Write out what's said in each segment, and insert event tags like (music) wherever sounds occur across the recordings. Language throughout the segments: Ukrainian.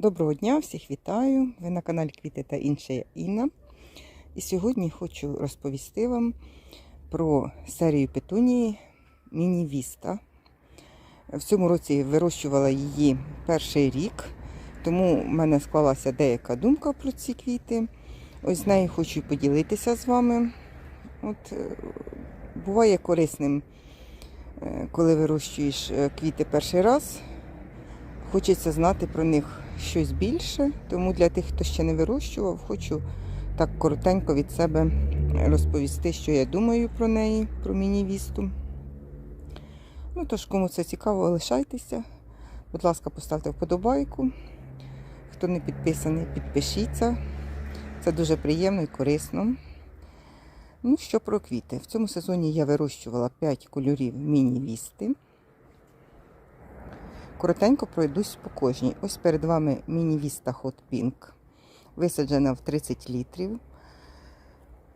Доброго дня, всіх вітаю! Ви на каналі Квіти та інше я Інна. І сьогодні хочу розповісти вам про серію петунії Міні Віста. В цьому році вирощувала її перший рік, тому в мене склалася деяка думка про ці квіти. Ось з нею хочу поділитися з вами. От, е, буває корисним, е, коли вирощуєш е, квіти перший раз. Хочеться знати про них щось більше, тому для тих, хто ще не вирощував, хочу так коротенько від себе розповісти, що я думаю про неї, про міні-вісту. Ну, тож, кому це цікаво, лишайтеся. Будь ласка, поставте вподобайку. Хто не підписаний, підпишіться. Це дуже приємно і корисно. Ну, що про квіти? В цьому сезоні я вирощувала 5 кольорів міні-вісти. Коротенько пройдусь по кожній. Ось перед вами міні-віста Hot Pink. Висаджена в 30 літрів.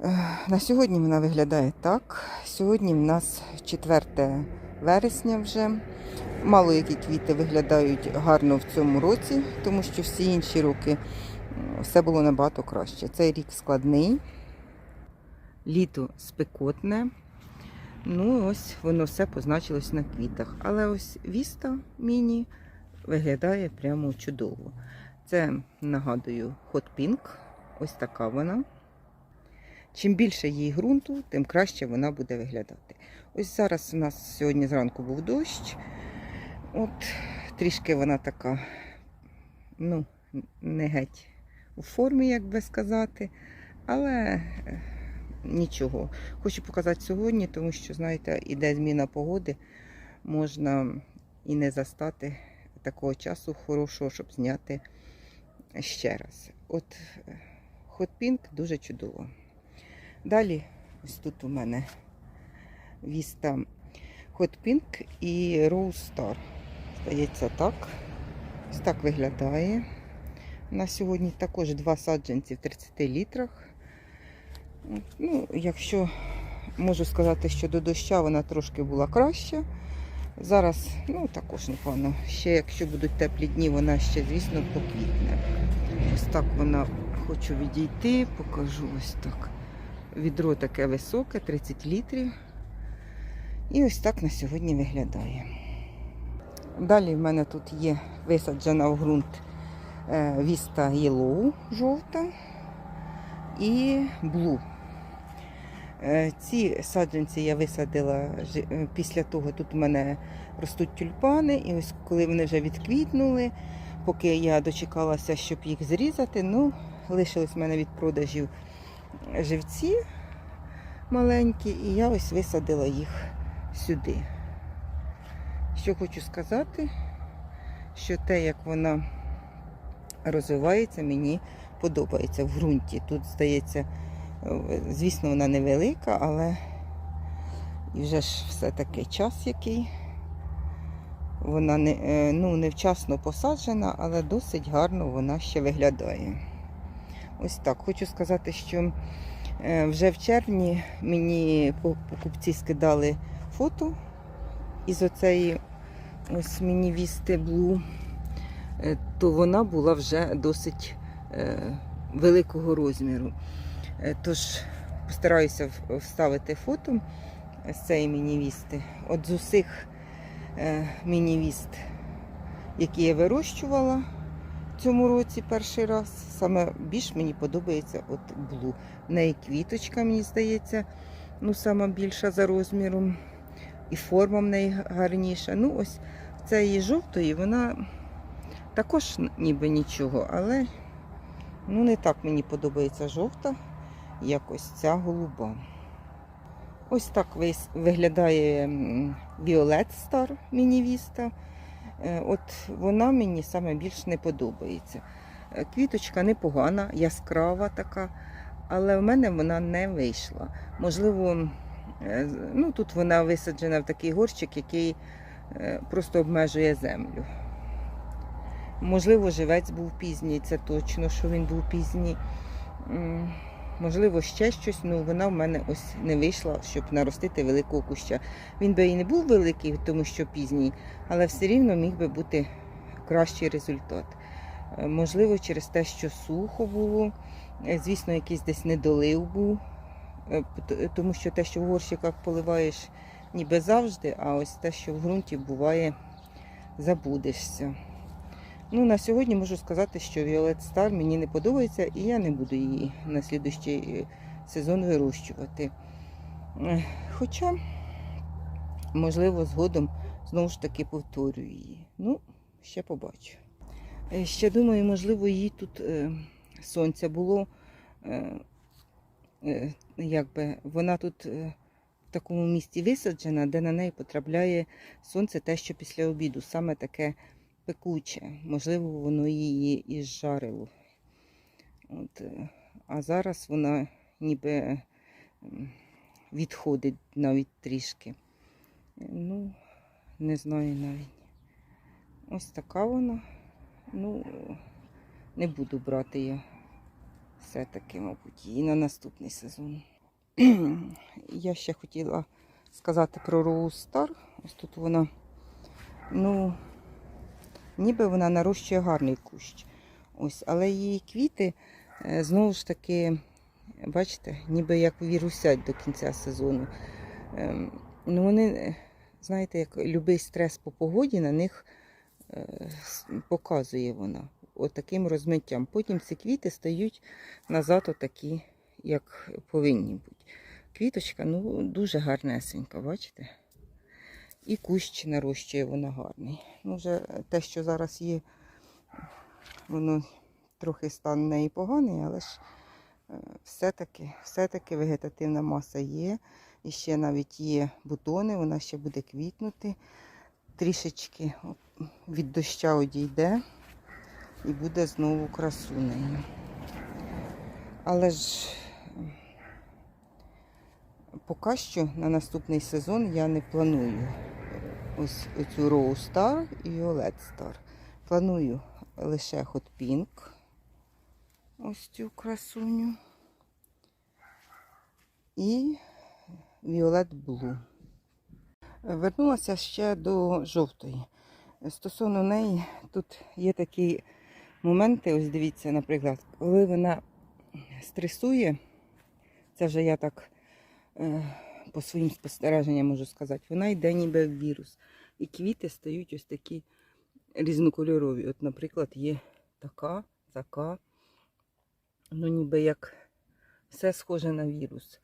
Е, На сьогодні вона виглядає так. Сьогодні в нас 4 вересня вже. Мало які квіти виглядають гарно в цьому році, тому що всі інші роки все було набагато краще. Цей рік складний, літо спекотне. Ну, ось воно все позначилось на квітах. Але ось Віста міні виглядає прямо чудово. Це, нагадую, Hot Pink. Ось така вона. Чим більше їй ґрунту, тим краще вона буде виглядати. Ось зараз у нас сьогодні зранку був дощ. От трішки вона така, ну, не геть у формі, як би сказати. Але е, нічого. Хочу показати сьогодні, тому що, знаєте, іде зміна погоди. Можна і не застати такого часу хорошого, щоб зняти ще раз. От е, Hot Pink дуже чудово. Далі, ось тут у мене віста Pink і Rose Star. Здається, так. Ось так виглядає. На сьогодні також два саджанці в 30 літрах. Ну, якщо можу сказати, що до доща вона трошки була краща. Зараз, ну також непогано. Ще якщо будуть теплі дні, вона ще, звісно, поквітне. Ось так вона хочу відійти, покажу ось так. Відро таке високе, 30 літрів. І ось так на сьогодні виглядає. Далі в мене тут є висаджена в ґрунт е, віста Yellow жовта і Blue. Е, Ці саджанці я висадила е, після того. Тут у мене ростуть тюльпани, і ось коли вони вже відквітнули, поки я дочекалася, щоб їх зрізати, ну, лишились в мене від продажів живці маленькі, і я ось висадила їх сюди. Що хочу сказати, що те, як вона розвивається, мені подобається в ґрунті. Тут, здається, Звісно, вона невелика, але і вже ж все-таки час який. Вона не, е, ну, невчасно посаджена, але досить гарно вона ще виглядає. Ось так. Хочу сказати, що е, вже в червні мені покупці скидали фото із оцеї ось міні-вісти Blue, Е, то вона була вже досить великого розміру. Е, Тож постараюся вставити фото з цієї міні-вісти. От з усіх е, міні-віст, які я вирощувала в цьому році перший раз, саме більш мені подобається от блу. В неї квіточка, мені здається, ну, сама більша за розміром. І форма в неї гарніша. Ну, ось цієї жовтої, вона також ніби нічого, але ну, не так мені подобається жовта якось ця голуба. Ось так виглядає Violet Star міні-віста. Е, От вона мені саме більш не подобається. Е, Квіточка непогана, яскрава така, але в мене вона не вийшла. Можливо, е, ну, тут вона висаджена в такий горщик, який просто обмежує землю. Можливо, живець був пізній, це точно, що він був пізній. Можливо, ще щось, ну вона в мене ось не вийшла, щоб наростити великого куща. Він би і не був великий, тому що пізній, але все рівно міг би бути кращий результат. Е, Можливо, через те, що сухо було. Е, Звісно, якийсь десь недолив був. Е, Тому що те, що в горщиках поливаєш ніби завжди, а ось те, що в ґрунті буває, забудешся. Ну, на сьогодні можу сказати, що Violet Star мені не подобається, і я не буду її на слідущий е, сезон вирощувати. Е, Хоча, можливо, згодом знову ж таки повторю її. Ну, ще побачу. Е, Ще думаю, можливо, їй тут сонця було. Якби вона тут в такому місці висаджена, де на неї потрапляє сонце те, що після обіду, саме таке пекуче. Можливо, воно її і зжарило. От, е, а зараз вона ніби відходить навіть трішки. Е, Ну, не знаю навіть. Ось така вона. Ну, не буду брати я все-таки, мабуть, її на наступний сезон. (clears throat) Я ще хотіла сказати про Star. Ось тут вона, ну, ніби вона нарощує гарний кущ. Ось, але її квіти е, знову ж таки, бачите, ніби як вірусять до кінця сезону. Ем, Ну, вони, е, знаєте, як любий стрес по погоді на них е, показує вона отаким розмиттям. Потім ці квіти стають назад отакі, як повинні бути. Квіточка ну, дуже гарнесенька, бачите? І кущ нарощує вона гарний. Ну, вже те, що зараз є, воно трохи стан неї поганий, але ж е, все-таки, все-таки вегетативна маса є. І ще навіть є бутони, вона ще буде квітнути. Трішечки від доща одійде і буде знову красунею. Але ж поки що на наступний сезон я не планую ось цю Rose Star і Violet Star. Планую лише Hot Pink. Ось цю красуню. І Violet Blue. Вернулася ще до жовтої. Стосовно неї, тут є такі моменти, ось дивіться, наприклад, коли вона стресує, це вже я так е, по своїм спостереженням можу сказати, вона йде ніби в вірус. І квіти стають ось такі різнокольорові. От, наприклад, є така, така, ну ніби як все схоже на вірус.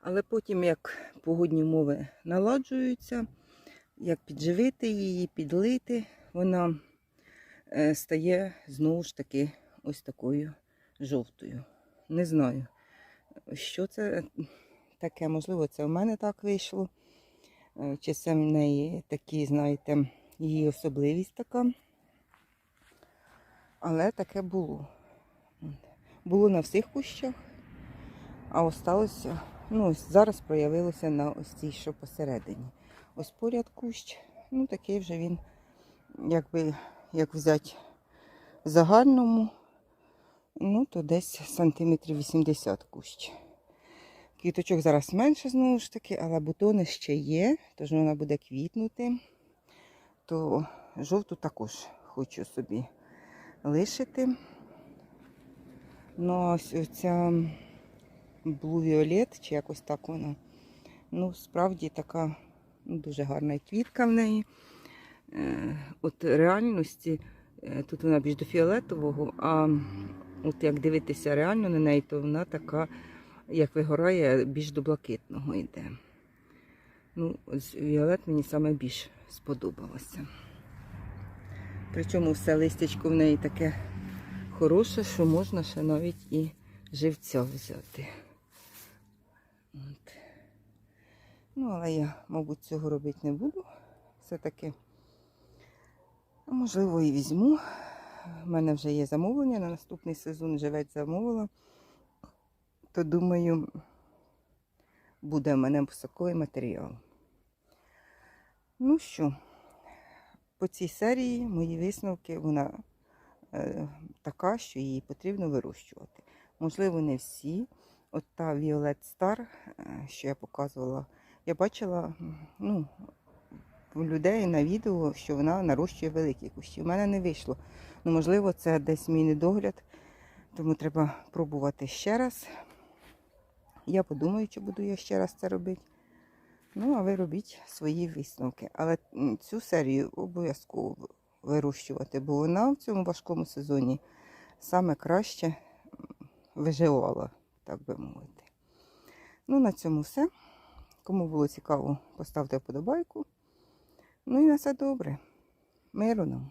Але потім, як погодні умови наладжуються, як підживити її, підлити, вона е, стає знову ж таки ось такою жовтою. Не знаю, що це таке, можливо, це в мене так вийшло. Е, Чи це в неї такі, знаєте, її особливість така. Але таке було. Було на всіх кущах, а осталося, ну, зараз проявилося на ось цій, що посередині. Ось поряд кущ, ну такий вже він, якби, як взяти в загальному, ну, то десь сантиметрів 80 кущ. Квіточок зараз менше знову ж таки, але бутони ще є, тож вона буде квітнути. То жовту також хочу собі лишити. Ну, ось ця Blue Violet, чи якось так вона. Ну, справді така ну, дуже гарна квітка в неї. Е, От реальності е, тут вона більш до фіолетового, а от як дивитися реально на неї, то вона така, як вигорає, більш до блакитного йде. Ну, Віолет мені саме більш сподобалося. Причому все листячко в неї таке хороше, що можна ще навіть і живця взяти. От. Ну, але я, мабуть, цього робити не буду. Все-таки, можливо, і візьму. У мене вже є замовлення на наступний сезон, живець замовила. То думаю, буде в мене посадковий матеріал. Ну що, по цій серії мої висновки, вона е, така, що її потрібно вирощувати. Можливо, не всі. От та Violet Star, е, що я показувала, я бачила, ну, людей на відео, що вона нарощує великі кущі. У мене не вийшло. Ну, можливо, це десь мій недогляд, тому треба пробувати ще раз. Я подумаю, чи буду я ще раз це робити. Ну, а ви робіть свої висновки. Але цю серію обов'язково вирощувати, бо вона в цьому важкому сезоні саме краще виживала, так би мовити. Ну, на цьому все. Кому було цікаво, поставте вподобайку. Ну і на все добре. Миру нам.